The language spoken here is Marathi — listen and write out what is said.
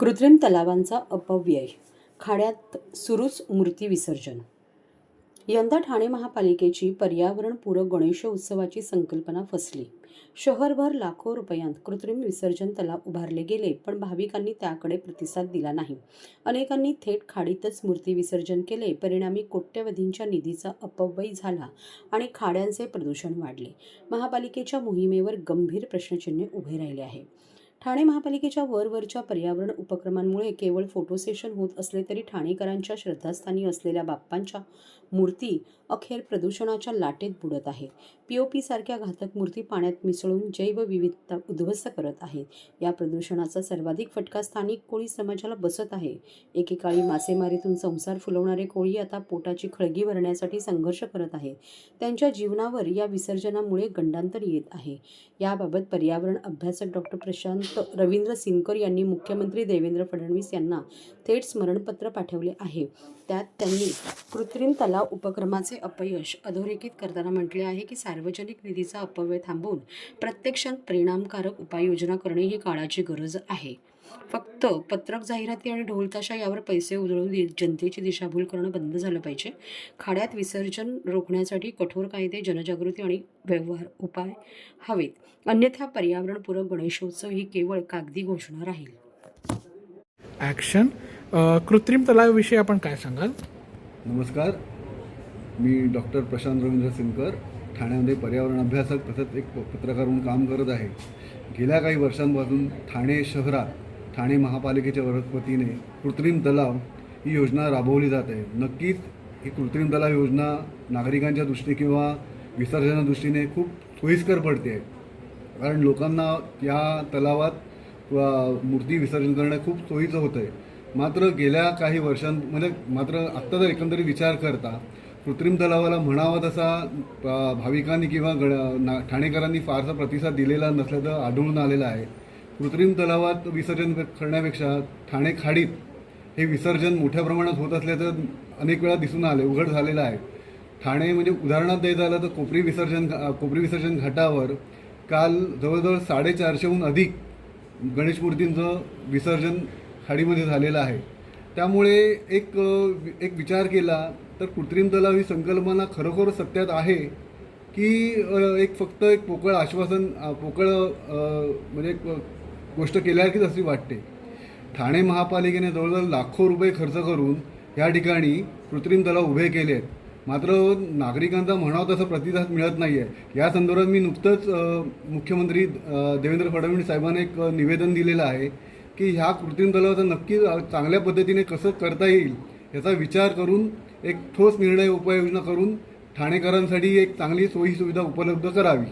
कृत्रिम तलावांचा अपव्यय खाड्यात सुरूच मूर्ती विसर्जन. यंदा ठाणे महापालिकेची पर्यावरणपूरक गणेश उत्सवाची संकल्पना फसली. शहरभर लाखो रुपयांत कृत्रिम विसर्जन तलाव उभारले गेले पण भाविकांनी त्याकडे प्रतिसाद दिला नाही. अनेकांनी थेट खाडीतच मूर्ती विसर्जन केले. परिणामी कोट्यवधींच्या निधीचा अपव्यय झाला आणि खाड्यांचे प्रदूषण वाढले. महापालिकेच्या मोहिमेवर गंभीर प्रश्नचिन्हे उभे राहिले आहे. ठाणे महापालिकेच्या वरवरच्या पर्यावरण उपक्रमांमुळे केवळ फोटो सेशन होत असले तरी ठाणेकरांच्या श्रद्धास्थानी असलेल्या बाप्पांच्या मूर्ती अखेर प्रदूषणाच्या लाटेत बुडत आहेत पी ओ पीसारख्या घातक मूर्ती पाण्यात मिसळून जैवविविधता उद्ध्वस्त करत आहेत या प्रदूषणाचा सर्वाधिक फटका स्थानिक कोळी समाजाला बसत आहे. एकेकाळी मासेमारीतून संसार फुलवणारे कोळी आता पोटाची खळगी भरण्यासाठी संघर्ष करत आहेत त्यांच्या जीवनावर या विसर्जनामुळे गंडांतर येत आहे. याबाबत पर्यावरण अभ्यासक डॉक्टर प्रशांत रवींद्र सिंकर यांनी मुख्यमंत्री देवेंद्र फडणवीस यांना थेट स्मरणपत्र पाठवले आहे. त्यात त्यांनी कृत्रिम तलाव उपक्रमाचे अपयश अधोरेखित करताना म्हटले आहे की सार्वजनिक निधीचा अपव्यय थांबवून प्रत्यक्षात परिणामकारक उपाययोजना करणे ही काळाची गरज आहे. फक्त पत्रक जाहिराती आणि ढोलताशा यावर पैसे उधळून जनतेची दिशाभूल करणं बंद झालं पाहिजे. खाड्यात विसर्जन रोखण्यासाठी कठोर कायदे जनजागृती आणि व्यवहार उपाय हवेत. अन्यथा पर्यावरणपूरक गणेशोत्सव ही केवळ कागदी घोषणा राहील. ॲक्शन कृत्रिम तलावाविषयी आपण काय सांगाल? नमस्कार. मी डॉक्टर प्रशांत रवींद्र सिनकर ठाण्यामध्ये पर्यावरण अभ्यासक तसंच एक प- पत्रकार म्हणून काम करत आहे. गेल्या काही वर्षांपासून ठाणे शहरात ठाणे महापालिकेच्या वतीने कृत्रिम तलाव ही योजना राबवली जात आहे. नक्कीच ही कृत्रिम तलाव योजना नागरिकांच्या दृष्टीने किंवा विसर्जना दृष्टीने खूप सोयीस्कर पडते. आहे कारण लोकांना या तलावात मूर्ती विसर्जन करणं खूप सोयीचं होतं आहे. मात्र गेल्या काही वर्षांमध्ये म्हणजे मात्र आत्ता जर एकंदरीत विचार करता कृत्रिम तलावाला म्हणावा तसा भाविकांनी किंवा गण ना ठाणेकरांनी फारसा प्रतिसाद दिलेला नसल्याचं आढळून आलेलं आहे. कृत्रिम तलावात विसर्जन करण्यापेक्षा ठाणे खाडीत हे विसर्जन मोठ्या प्रमाणात होत असल्याचं अनेक वेळा दिसून आले उघड झालेलं आहे. ठाणे म्हणजे उदाहरणार्थ द्यायचं झालं तर कोपरी विसर्जन घा- कोपरी विसर्जन घाटावर काल जवळजवळ साडेचारशेहून अधिक गणेश मूर्तींचं विसर्जन खाडीमध्ये झालेलं आहे. त्यामुळे एक एक विचार केला तर कृत्रिम तलाव ही संकल्पना खरोखर सत्यात आहे की एक फक्त एक पोकळ आश्वासन पोकळ म्हणजे गोष्ट केल्यासारखीच अशी वाटते. ठाणे महापालिकेने जवळजवळ लाखो रुपये खर्च करून या ठिकाणी कृत्रिम तलाव उभे केले आहेत मात्र नागरिकांचा म्हणावा तसा प्रतिसाद मिळत नाही आहे या संदर्भात मी नुकतंच मुख्यमंत्री देवेंद्र फडणवीस साहेबांना एक निवेदन दिलेलं आहे की ह्या कृत्रिम तलावाचं नक्की चांगल्या पद्धतीने कसं करता येईल याचा विचार करून एक ठोस निर्णय उपाययोजना करून ठाणेकरांसाठी एक चांगली सोयी सुविधा उपलब्ध करावी.